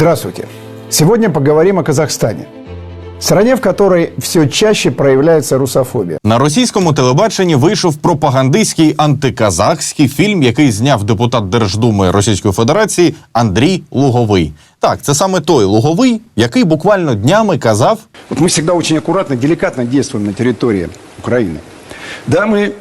Здравствуйте. Сегодня поговорим о Казахстане. Стране, в которой все чаще проявляется русофобия. На російському телебаченні вийшов пропагандистський антиказахський фільм, який зняв депутат Держдуми Російської Федерації Андрій Луговий. Так, це саме той Луговий, який буквально днями казав, Вот мы всегда очень аккуратно, деликатно действуем на территории Украины. Да, мы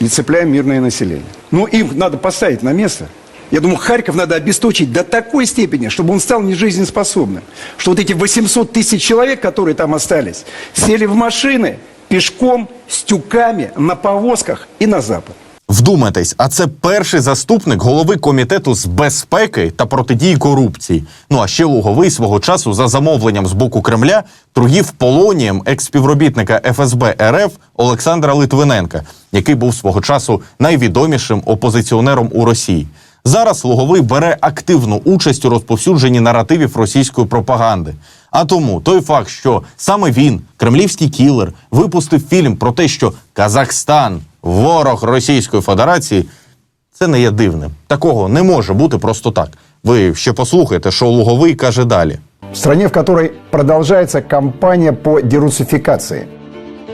не цепляем мирное население. Но им надо поставить на место. Я думаю, Харьков надо обесточить до такой степени, чтобы он стал нежизнеспособным. Что вот эти 800 тысяч человек, которые там остались, сели в машины пешком, с тюками, на повозках и на запад. Вдумайтесь, а це перший заступник голови комітету з безпеки та протидії корупції. Ну а ще Луговий свого часу за замовленням з боку Кремля торгів полонієм експівробітника ФСБ РФ Олександра Литвиненка, який був свого часу найвідомішим опозиціонером у Росії. Зараз Луговий бере активну участь у розповсюдженні наративів російської пропаганди. А тому той факт, що саме він, кремлівський кілер, випустив фільм про те, що Казахстан ворог Російської Федерації, це не є дивним. Такого не може бути просто так. Ви ще послухайте, що Луговий каже далі. В стране, в которой продолжается кампания по дерусификации.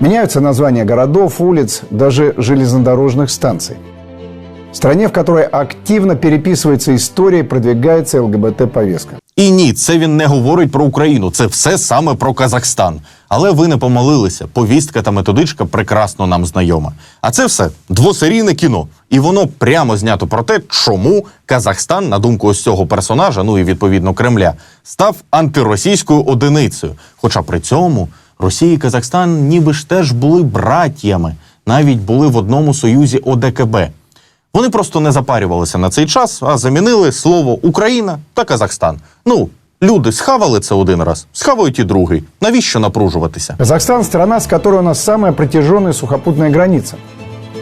Меняются названия городов, улиц, даже железнодорожных станций. Стране, в которой активно переписывается история и продвигается ЛГБТ-повестка. І ні, це він не говорить про Україну. Це все саме про Казахстан. Але ви не помилилися. Повістка та методичка прекрасно нам знайома. А це все двосерійне кіно, і воно прямо знято про те, чому Казахстан, на думку ось цього персонажа, ну і відповідно Кремля, став антиросійською одиницею. Хоча при цьому Росія і Казахстан ніби ж теж були братіями, навіть були в одному союзі ОДКБ. Вони просто не запарювалися на цей час, а замінили слово Україна та Казахстан. Ну, люди схавали це один раз, схавають і другий. Навіщо напружуватися? Казахстан – страна, с которой у нас самая протяженная сухопутная граница.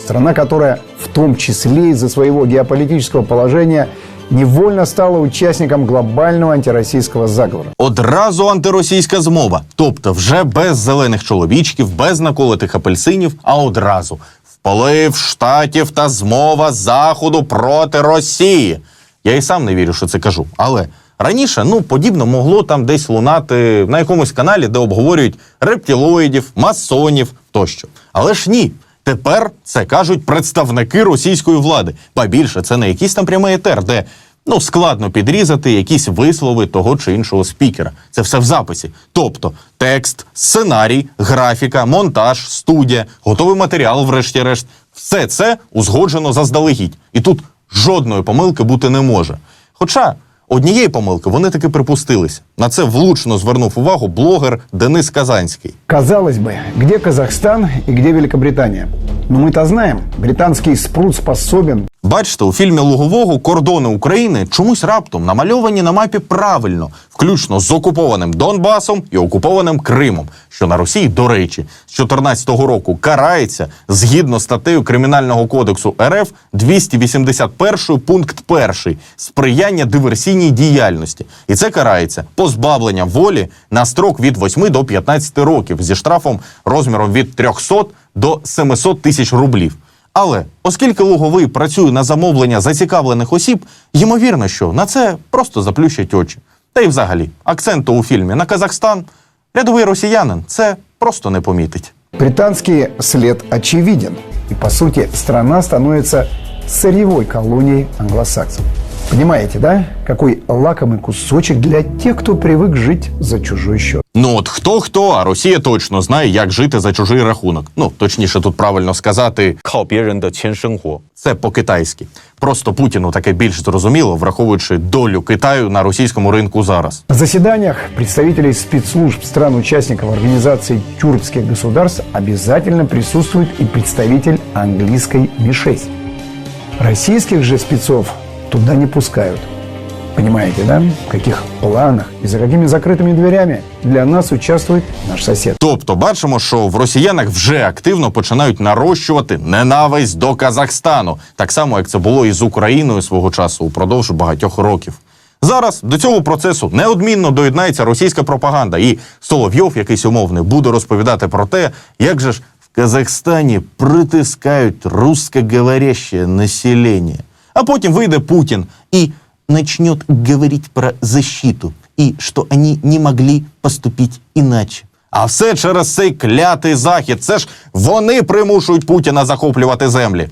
Страна, которая в том числе из-за своего геополитического положения невольно стала участником глобального антироссийского заговора. Одразу антиросійська змова, тобто вже без зелених чоловічків, без наколотих апельсинів, а одразу вплив штатів та змова заходу проти Росії. Я і сам не вірю, що це кажу. Але раніше ну подібно могло там десь лунати на якомусь каналі, де обговорюють рептилоїдів, масонів тощо. Але ж ні. Тепер це кажуть представники російської влади. Ба більше це не якийсь там прямий етер, де ну складно підрізати якісь вислови того чи іншого спікера. Це все в записі. Тобто текст, сценарій, графіка, монтаж, студія, готовий матеріал, врешті-решт, все це узгоджено заздалегідь. І тут жодної помилки бути не може. Хоча однієї помилки вони таки припустилися. На це влучно звернув увагу блогер Денис Казанський. Казалось бы, где Казахстан и где Великобритания? Но мы-то знаем, британский спрут способен Бачите, у фільмі Лугового кордони України чомусь раптом намальовані на мапі правильно, включно з окупованим Донбасом і окупованим Кримом, що на Росії, до речі, з 2014 року карається згідно статтею Кримінального кодексу РФ 281 пункт 1 сприяння диверсійній діяльності. І це карається позбавленням волі на строк від 8 до 15 років зі штрафом розміром від 300 до 700 тисяч рублів. Але оскільки Луговий працює на замовлення зацікавлених осіб, ймовірно, що на це просто заплющать очі. Та й взагалі, акценту у фільмі на Казахстан рядовий росіянин це просто не помітить. Британский след очевиден. И, по сути, страна становится сырьевой колонией англосаксов. Понимаете, да? Какой лакомый кусочек для тех, кто привык жить за чужой счет. Ну от хто хто, а Росія точно знає, як жити за чужий рахунок. Ну точніше, тут правильно сказати 靠别人的钱生活。 це по-китайськи. Просто Путіну таке більш зрозуміло, враховуючи долю Китаю на російському ринку зараз. На заседаниях представителей спецслужб стран-участников организации тюркских государств обязательно присутствует и представитель английской МИ-6. Российских же спецов туда не пускают. Понимаете, да? В каких планах и за какими закрытыми дверями для нас участвует наш сосед. Тобто бачимо, що в росіянах вже активно починають нарощувати ненависть до Казахстану, так само як це було і з Україною свого часу упродовж багатьох років. Зараз до цього процесу неодмінно доєднається російська пропаганда, і Соловйов, якийсь умовний, буде розповідати про те, як же ж в Казахстані притискають русскоговорящее населення. А потім вийде Путін і начнет говорить про защиту и что они не могли поступить иначе. А все через цей клятий захід. Це ж вони примушують Путіна захоплювати землі.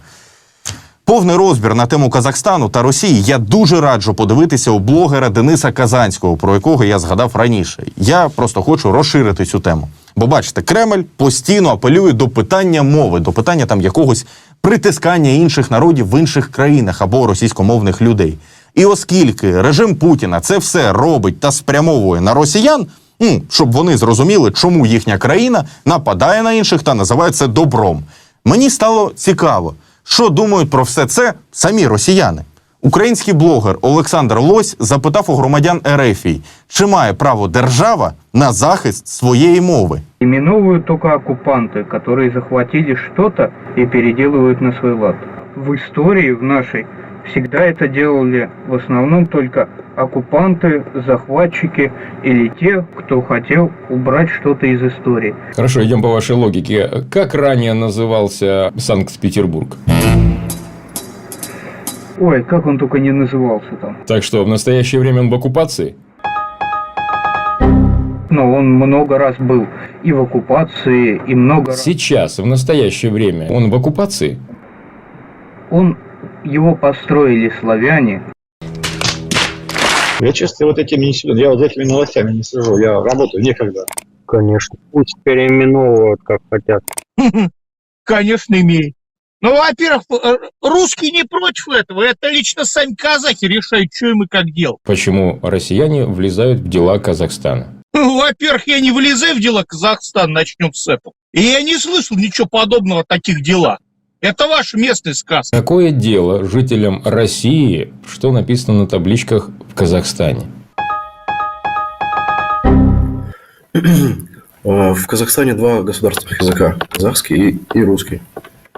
Повний розбір на тему Казахстану та Росії я дуже раджу подивитися у блогера Дениса Казанського, про якого я згадав раніше. Я просто хочу розширити цю тему. Бо бачите, Кремль постійно апелює до питання мови, до питання там якогось притискання інших народів в інших країнах або російськомовних людей. І оскільки режим Путіна це все робить та спрямовує на росіян, ну, щоб вони зрозуміли, чому їхня країна нападає на інших та називає це добром. Мені стало цікаво, що думають про все це самі росіяни. Український блогер Олександр Лось запитав у громадян Ерефії, чи має право держава на захист своєї мови. Именуют только оккупанты, которые захватили что-то и переделывают на свой лад. В истории, в нашей, всегда это делали в основном только оккупанты, захватчики или те, кто хотел убрать что-то из истории. Хорошо, идем по вашей логике. Как ранее назывался Санкт-Петербург? Ой, как он только не назывался там. Так что в настоящее время он в оккупации? Но он много раз был и в оккупации, и много раз... Сейчас, в настоящее время, он в оккупации? Он, его построили славяне, Я, честно, вот этим не силен. Я вот за этими новостями не слежу. Я работаю некогда. Конечно. Пусть переименовывают, как хотят. Конечно, имеет. Ну, во-первых, э, русские не против этого. Это лично сами казахи решают, что им и как делать. Почему россияне влезают в дела Казахстана? Ну, Во-первых, я не влезаю в дела Казахстана, начнем с этого. И я не слышал ничего подобного о таких делах. Это ваш местный сказ. Какое дело жителям России, что написано на табличках в Казахстане? Э, В Казахстане два государственных языка. Казахский и, и русский.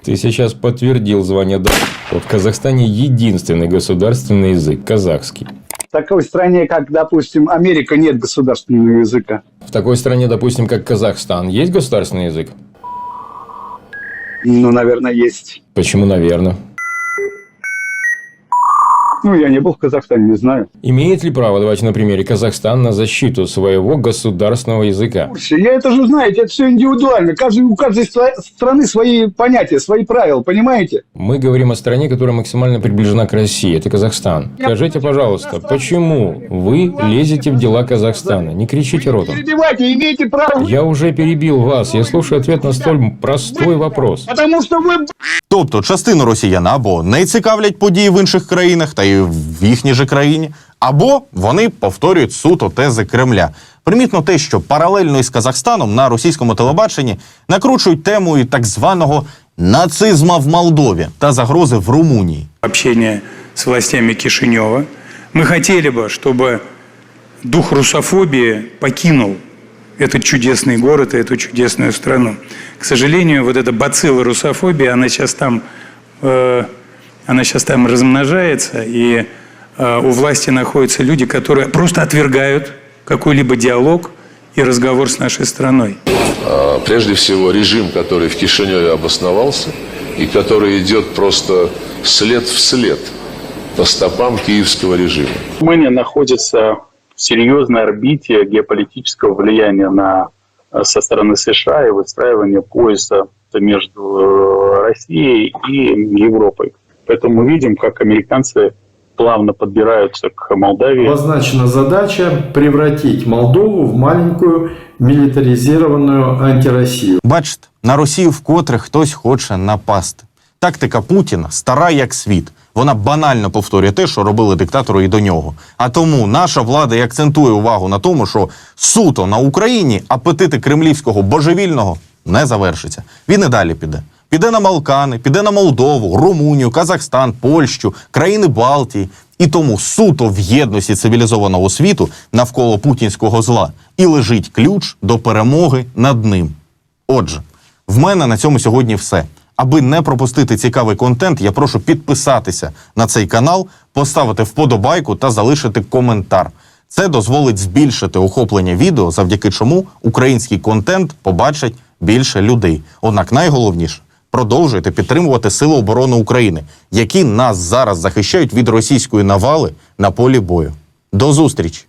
Ты сейчас подтвердил звание да. В Казахстане единственный государственный язык – казахский. В такой стране, как, допустим, Америка, нет государственного языка. В такой стране, допустим, как Казахстан, есть государственный язык? Ну, наверное, есть. Почему, наверное? Ну, я не был в Казахстане, не знаю. Имеет ли право, давайте на примере, Казахстан на защиту своего государственного языка? Я это же, знаете, это все индивидуально. Каждый, у каждой стра- страны свои понятия, свои правила, понимаете? Мы говорим о стране, которая максимально приближена к России. Это Казахстан. Скажите, пожалуйста, почему вы лезете в дела Казахстана? Не кричите ротом. Перебивайте, имеете право. Я уже перебил вас. Я слушаю ответ на столь простой вопрос. Потому что вы Тобто частину росіян або не цікавлять події в інших країнах та й в їхній же країні, або вони повторюють суто тези Кремля. Примітно те, що паралельно із Казахстаном на російському телебаченні накручують тему і так званого нацизма в Молдові та загрози в Румунії. общения с властями Кишинева. Мы хотели бы, чтобы дух русофобии покинул этот чудесный город и эту чудесную страну. К сожалению, вот эта бацилла русофобии, она сейчас там, э, она сейчас там размножается, и э, у власти находятся люди, которые просто отвергают какой-либо диалог и разговор с нашей страной. А, Прежде всего, режим, который в Кишиневе обосновался и который идет просто след в след по стопам киевского режима. Румыния находится серьезной орбите геополитического влияния на, э, со стороны США и выстраивания пояса между э, Россией и Европой. Поэтому мы видим, как американцы плавно подбираются к Молдавии. Обозначена задача превратить Молдову в маленькую милитаризированную антироссию. Бачите, на Росію вкотре хтось хоче напасти. Тактика Путіна стара як світ. Вона банально повторює те, що робили диктатори і до нього. А тому наша влада і акцентує увагу на тому, що суто на Україні апетити кремлівського божевільного не завершиться. Він і далі піде. Піде на Балкани, піде на Молдову, Румунію, Казахстан, Польщу, країни Балтії. І тому суто в єдності цивілізованого світу навколо путінського зла і лежить ключ до перемоги над ним. Отже, в мене на цьому сьогодні все. Аби не пропустити цікавий контент, я прошу підписатися на цей канал, поставити вподобайку та залишити коментар. Це дозволить збільшити охоплення відео, завдяки чому український контент побачать більше людей. Однак найголовніше продовжуйте підтримувати Сили оборони України, які нас зараз захищають від російської навали на полі бою. До зустрічі!